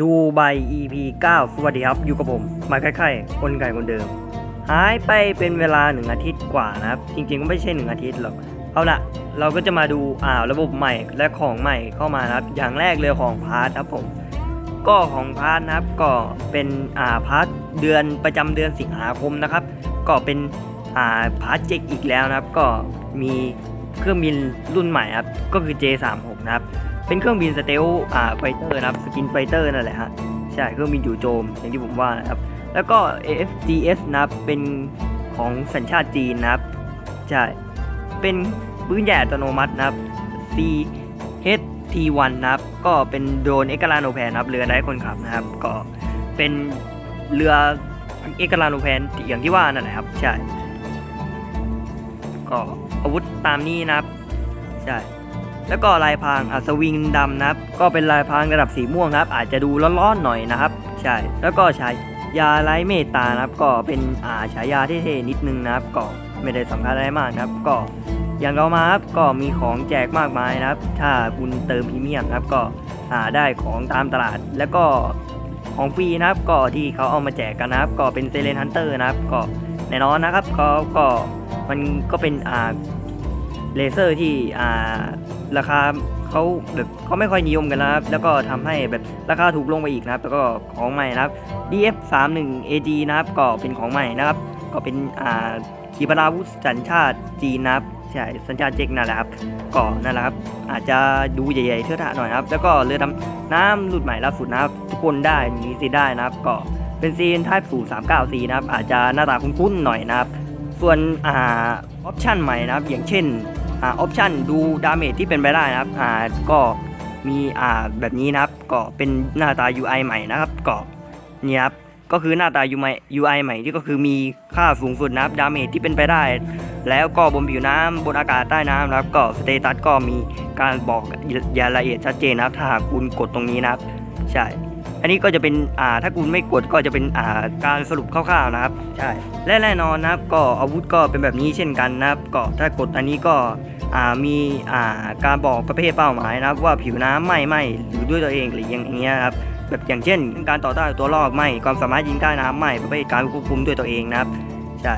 ดูใบ EP 9 สวัสดีครับ อยู่กับผมมาไข่ๆคนไก่คนเดิม หายไปเป็นเวลาหนึ่งอาทิตย์กว่านะครับ จริงๆก็ไม่ใช่หนึ่งอาทิตย์หรอก เอาละเราก็จะมาดูอ่าระบบใหม่และของใหม่เข้ามานะครับ อย่างแรกเลยของพาร์ทครับผม ก็ของพาร์ทนะครับก็เป็นอ่าพาร์ทเดือนประจำเดือนสิงหาคมนะครับ ก็เป็นอ่าพาร์ทเจ็กอีกแล้วนะครับ ก็มีเครื่องบินรุ่นใหม่ครับ ก็คือ J36 นะครับ เป็นเครื่องบินสเตลอ่าไฟเตอร์นะครับสกินไฟเตอร์นั่นแหละฮะใช่เครื่องบินจู่โจมอย่างที่ผมว่านะครับแล้วก็ AFGS นะครับเป็นของสัญชาติจีนนะครับใช่เป็นปืนใหญ่อัตโนมัตินะครับ CHT1 นะครับก็เป็นโดรนเอกลาโนแพนนะครับเรือไร้คนขับนะครับ ก็เป็นเรือเอกลาโนแพนอย่างที่ว่านั่นแหละครับใช่ก็อาวุธตามนี้นะครับใช่ แล้วก็ลายพรางอัศวิงดำนะครับ ก็เป็นลายพรางระดับสีม่วงครับ อาจจะดูร้อนๆหน่อยนะครับ ใช่ แล้วก็ฉายาไร้เมตตานะครับ ก็เป็นอาฉายาเท่ๆนิดนึงนะครับ ก็ไม่ได้สำคัญอะไรมากนะครับ ก็อย่างเรามาครับก็มีของแจกมากมายนะครับ ถ้าคุณเติมพรีเมียมนะครับ ก็หาได้ของตามตลาด แล้วก็ของฟรีนะครับ ก็ที่เขาเอามาแจกกันนะครับ ก็เป็นเซเลนฮันเตอร์นะครับ ก็แน่นอนนะครับเขาก็มันก็เป็นอ่าเลเซอร์ที่อ่า ราคาเขาแบบเขาไม่ค่อยนิยมกันนะครับ แล้วก็ทำให้แบบราคาถูกลงไปอีกนะครับ แล้วก็ของใหม่นะครับ DF 3 1 AG นะครับ ก็เป็นของใหม่นะครับ ก็เป็นอ่าขีปนาวุธสัญชาติจีนนะครับใช่สัญชาติเจกนั่นแหละครับก็นั่นแหละครับ อาจจะดูใหญ่ๆเท่อะทะหน่อยครับ แล้วก็เรือดำน้ำรุ่นใหม่ล่าสุดนะครับ ทุกคนได้มีสิได้นะครับ ก็เป็นซีน Type 0 3 9 4นะครับ อาจจะหน้าตาคุ้นๆหน่อยนะครับ ส่วนอ่าออปชั่นใหม่นะครับ อย่างเช่น อ่าออปชันดูดาเมจที่เป็นไปได้นะครับอ่าก็มีอ่าแบบนี้นะครับก็เป็นหน้าตา UI ใหม่นะครับก็นี่ครับก็คือหน้าตา UI UI ใหม่ที่ก็คือมีค่าสูงสุดนะครับดาเมจที่เป็นไปได้ แล้วก็บนผิวน้ำบนอากาศใต้น้ำนะครับ ก็สเตตัสก็มีการบอกรายละเอียดชัดเจนนะครับ ถ้าหากคุณกดตรงนี้นะครับ ใช่ อันนี้ก็จะเป็นอ่าถ้าคุณไม่กดก็จะเป็นอ่าการสรุปคร่าวๆนะครับ ใช่ และแน่นอนนะครับก็อาวุธก็เป็นแบบนี้เช่นกันนะครับ ก็ถ้ากดอันนี้ก็อ่ามีอ่าการบอกประเภทเป้าหมายนะครับ ว่าผิวน้ำไหม้ไหมหรือด้วยตัวเองหรืออย่างเงี้ยครับแบบอย่างเช่น การต่อต้านตัวลอกไหมความสามารถยิงใต้น้ำไหมประเภทการควบคุมด้วยตัวเองนะครับ ใช่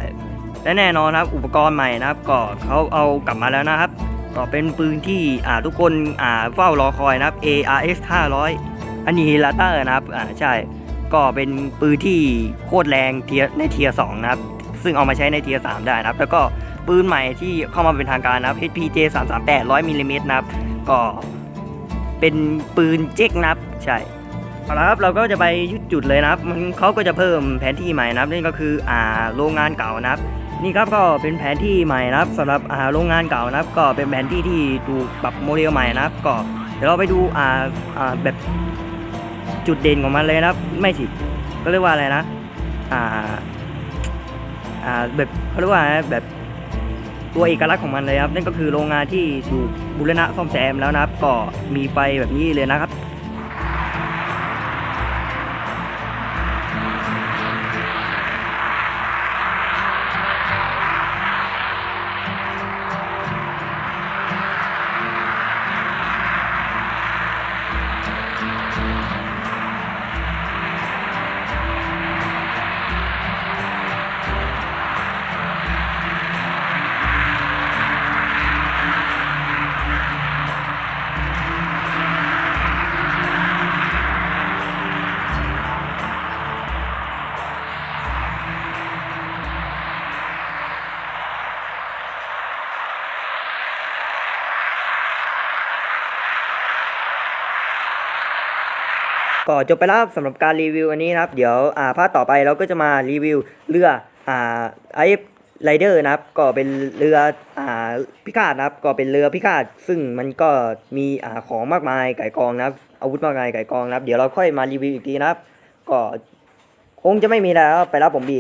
และแน่นอนนะครับอุปกรณ์ใหม่นะครับ ก็เขาเอากลับมาแล้วนะครับ ก็เป็นปืนที่อ่าทุกคนอ่าเฝ้ารอคอยนะครับ ARS 500 อันนี้ลาเตอร์นะครับ อ่าใช่ ก็เป็นปืนที่โคตรแรงเทียในเทียสองนะครับ ซึ่งเอามาใช้ในเทียสามได้นะครับ แล้วก็ปืนใหม่ที่เข้ามาเป็นทางการนะครับ HPJ 3 3 8 100มิลลิเมตรนะครับ ก็เป็นปืนเจ๊กนะครับ ใช่เอาละครับเราก็จะไปยุดจุดเลยนะครับ มันเขาก็จะเพิ่มแผนที่ใหม่นะครับนี่ก็คืออ่าโรงงานเก่านะครับ นี่ครับก็เป็นแผนที่ใหม่นะครับสำหรับอ่าโรงงานเก่านะครับ ก็เป็นแผนที่ที่ถูกปรับโมเดลใหม่นะครับ ก็เดี๋ยวเราไปดูอ่าอ่าแบบ จุดเด่นของมันเลยนะไม่สิก็เรียกว่าอะไรนะ อ่า อ่าแบบเขาเรียกว่าแบบตัวเอกลักษณ์ของมันเลยครับนั่นก็คือโรงงานที่ถูกบูรณะซ่อมแซมแล้วนะครับ ก็มีไฟแบบนี้เลยนะครับ ก็จบไปแล้วสำหรับการรีวิวอันนี้นะครับ เดี๋ยวอ่าภาคต่อไปเราก็จะมารีวิวเรืออ่าไอไรเดอร์นะครับ ก็เป็นเรืออ่าพิฆาตนะครับ ก็เป็นเรือพิฆาต ซึ่งมันก็มีอ่าของมากมายไก่กองนะครับ อาวุธมากมายไก่กองนะครับ เดี๋ยวเราค่อยมารีวิวอีกทีนะครับ ก็คงจะไม่มีแล้วไปแล้วผมบี